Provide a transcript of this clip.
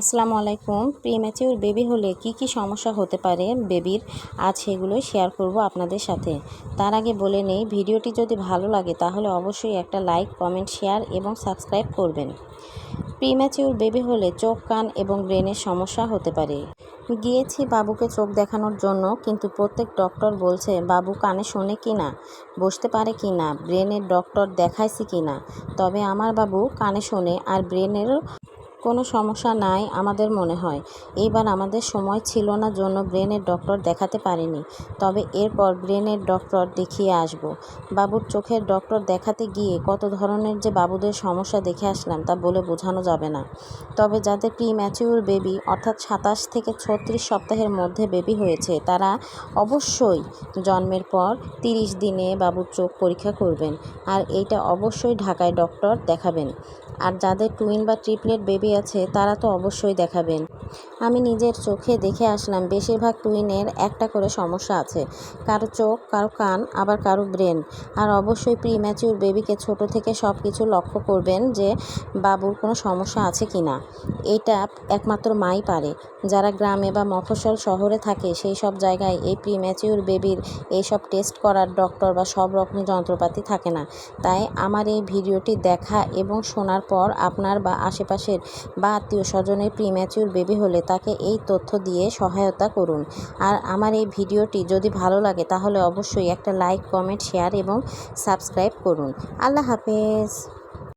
আসসালামু আলাইকুম। Premature baby হলে কি কি সমস্যা হতে পারে বেবির? আজ সেগুলোই শেয়ার করব আপনাদের সাথে। তার আগে বলে নেই, ভিডিওটি যদি ভালো লাগে তাহলে অবশ্যই একটা লাইক, কমেন্ট, শেয়ার এবং সাবস্ক্রাইব করবেন। প্রিম্যাচিউর বেবি হলে চোখ, কান এবং ব্রেনের সমস্যা হতে পারে। গিয়েছি বাবুকে চোখ দেখানোর জন্য, কিন্তু প্রত্যেক ডক্টর বলছে, বাবু কানে শোনে কি না? বসতে পারে কি না? ব্রেনের ডক্টর দেখাইছি কি না? তবে আমার বাবু কানে শোনে আর ব্রেনেরও কোনো সমস্যা নাই আমাদের মনে হয়। এইবার আমাদের সময় ছিল না জন্য ব্রেনের ডক্টর দেখাতে পারিনি। তবে এরপর ব্রেনের ডক্টর দেখিয়ে আসব। বাবুর চোখের ডক্টর দেখাতে গিয়ে কত ধরনের যে বাবুদের সমস্যা দেখে আসলাম তা বলে বোঝানো যাবে না। তবে যাদের প্রি ম্যাচিউর বেবি অর্থাৎ সাতাশ থেকে ছত্রিশ সপ্তাহের মধ্যে বেবি হয়েছে, তারা অবশ্যই জন্মের পর তিরিশ দিনে বাবুর চোখ পরীক্ষা করবেন। আর এইটা অবশ্যই ঢাকায় ডক্টর দেখাবেন। আর যাদের টুইন বা ট্রিপলেট বেবি আছে, তারা তো অবশ্যই দেখাবেন। আমি নিজের চোখে দেখে আসলাম, বেশিরভাগ টুইনের একটা করে সমস্যা আছে। কারও চোখ, কারও কান, আবার কারও ব্রেন। আর অবশ্যই প্রি ম্যাচিউর বেবিকে ছোট থেকে সব কিছু লক্ষ্য করবেন যে বাবুর কোনো সমস্যা আছে কি না এটা একমাত্র মাই পারে। যারা গ্রামে বা মফস্বল শহরে থাকে, সেই সব জায়গায় এই প্রি ম্যাচিউর বেবির এইসব টেস্ট করার ডক্টর বা সব রকম যন্ত্রপাতি থাকে না। তাই আমার এই ভিডিওটি দেখা এবং শোনার পর আপনার বা আশেপাশের বা আত্মীয় স্বজনের প্রিম্যাচিউর বেবি হলে তাকে এই তথ্য দিয়ে সহায়তা করুন। আর আমার এই ভিডিওটি যদি ভালো লাগে তাহলে অবশ্যই একটা লাইক কমেন্ট শেয়ার এবং সাবস্ক্রাইব করুন। আল্লাহ হাফেজ।